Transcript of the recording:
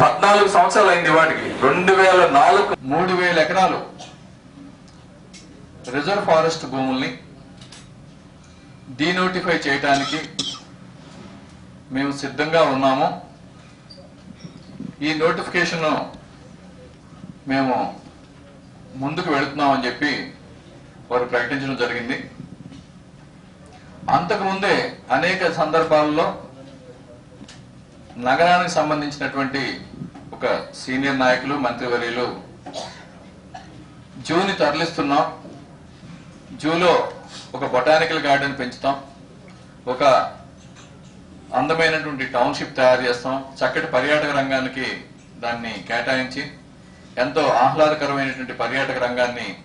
పద్నాలుగు సంవత్సరాలు అయింది వాటికి. రెండు వేల నాలుగు మూడు వేల ఎకరాలు రిజర్వ్ ఫారెస్ట్ భూముల్ని డీనోటిఫై చేయటానికి మేము సిద్ధంగా ఉన్నాము. ఈ నోటిఫికేషన్ మేము ముందుకు వెళుతున్నామని చెప్పి వారు ప్రకటించడం జరిగింది. అంతకుముందే అనేక సందర్భాల్లో నగరానికి సంబంధించినటువంటి ఒక సీనియర్ నాయకులు మంత్రివర్యులు జూని తరలిస్తున్నాం. జూలో ఒక బొటానికల్ గార్డెన్ పెంచుతాం. ఒక అందమైనటువంటి టౌన్షిప్ తయారు చేస్తాం. చక్కటి పర్యాటక రంగానికి దాన్ని కేటాయించి ఎంతో ఆహ్లాదకరమైనటువంటి పర్యాటక రంగాన్ని